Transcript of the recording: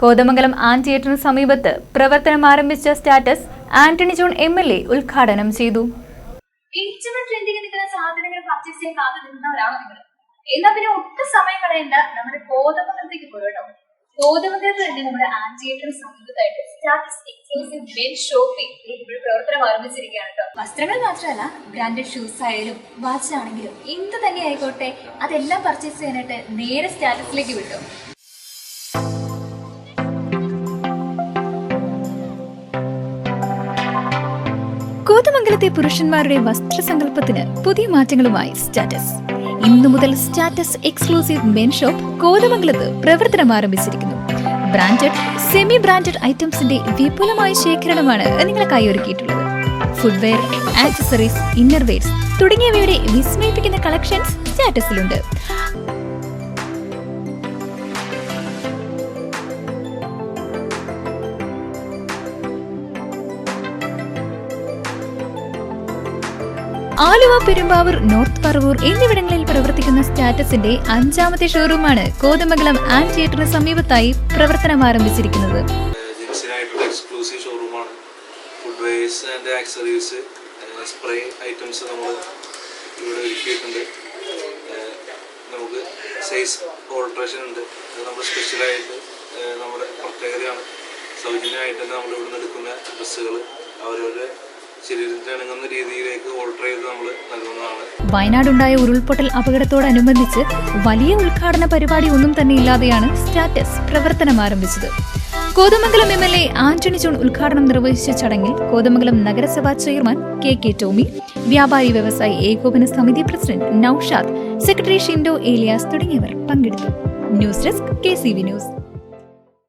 Kothamangalam an തിയേറ്ററിന് സമീപത്ത് പ്രവർത്തനം ആരംഭിച്ച Status Antony John M L A ഉദ്ഘാടനം ചെയ്തു. ഏറ്റവും ട്രെൻഡിങ് നിൽക്കുന്ന പർച്ചേസ് ചെയ്യാൻ കാത്തു നിങ്ങൾ. എന്നാ പിന്നെ ഒട്ടും സമയം കളയണ്ട നമ്മുടെ കോതമംഗലത്തേക്ക് പോയി കേട്ടോ. കോതമംഗലത്ത് തന്നെ നമ്മുടെ ആന്റിയേറ്റർ സമീപത്തായിട്ട് സ്റ്റാറ്റസ് എക്സ്ക്ലൂസീവ് മെൻ ഷോപ്പിംഗ് ഇപ്പോൾ പ്രവർത്തനം ആരംഭിച്ചിരിക്കുകയാണ് കേട്ടോ. വസ്ത്രങ്ങൾ മാത്രമല്ല ബ്രാൻഡഡ് ഷൂസ് ആയാലും വാച്ച് ആണെങ്കിലും എന്ത് തന്നെ ആയിക്കോട്ടെ അതെല്ലാം പർച്ചേസ് ചെയ്യാനായിട്ട് നേരെ സ്റ്റാറ്റസിലേക്ക് വിട്ടു. കോതമംഗലത്തെ പുരുഷന്മാരുടെ വസ്ത്രസങ്കല്പത്തിന് പുതിയ മാറ്റങ്ങളുമായി സ്റ്റാറ്റസ്. ഇന്നു മുതൽ സ്റ്റാറ്റസ് എക്സ്ക്ലൂസീവ് മെൻ ഷോപ്പ് കോതമംഗലത്ത് പ്രവർത്തനം ആരംഭിച്ചിരിക്കുന്നു. ബ്രാൻഡഡ് സെമി ബ്രാൻഡഡ് ഐറ്റംസിന്റെ വിപുലമായ ശേഖരണമാണ് നിങ്ങളെ ഒരുക്കിയിട്ടുള്ളത്. ഫുഡ്വെയർ ആക്സസറീസ് ഇന്നർവെയർസ് തുടങ്ങിയവയുടെ വിസ്മയിപ്പിക്കുന്ന കളക്ഷൻസ് സ്റ്റാറ്റസിലുണ്ട്. ആലുവ പെരുമ്പാവൂർ നോർത്ത് പറവൂർ എന്നിവിടങ്ങളിൽ പ്രവർത്തിക്കുന്ന സ്റ്റാറ്റസിന്റെ അഞ്ചാമത്തെ ഷോറൂമാണ് കോതമംഗലം ആൻഡ് തിയേറ്ററിന് സമീപത്തായി പ്രവർത്തനം ആരംഭിച്ചിരിക്കുന്നത്. എക്സ്ക്ലൂസീവ് ഷോറൂമാണ് footwears and spray items നമ്മൾ നമുക്ക് ഓൾട്രേഷൻ ഉണ്ട്. നമ്മൾ നമ്മുടെ പ്രത്യേകതയാണ്. സൗജന്യമായിട്ട് തന്നെ നമ്മൾ ഇവിടെ നിന്ന് എടുക്കുന്ന ഡ്രസ്സുകൾ അവരവരുടെ രീതിയിലേക്ക് നമ്മൾ വയനാടുണ്ടായ ഉരുൾപൊട്ടൽ അപകടത്തോടനുബന്ധിച്ച് വലിയ ഉദ്ഘാടന പരിപാടി ഒന്നും തന്നെ ഇല്ലാതെയാണ് സ്റ്റാറ്റസ് പ്രവർത്തനം ആരംഭിച്ചത്. Kothamangalam M L A Antony John ഉദ്ഘാടനം നിർവഹിച്ച ചടങ്ങിൽ കോതമംഗലം നഗരസഭാ ചെയർമാൻ കെ കെ ടോമി വ്യാപാരി വ്യവസായി ഏകോപന സമിതി പ്രസിഡന്റ് നൌഷാദ് സെക്രട്ടറി ഷിൻഡോ ഏലിയാസ് തുടങ്ങിയവർ പങ്കെടുത്തു. News desk K C V news.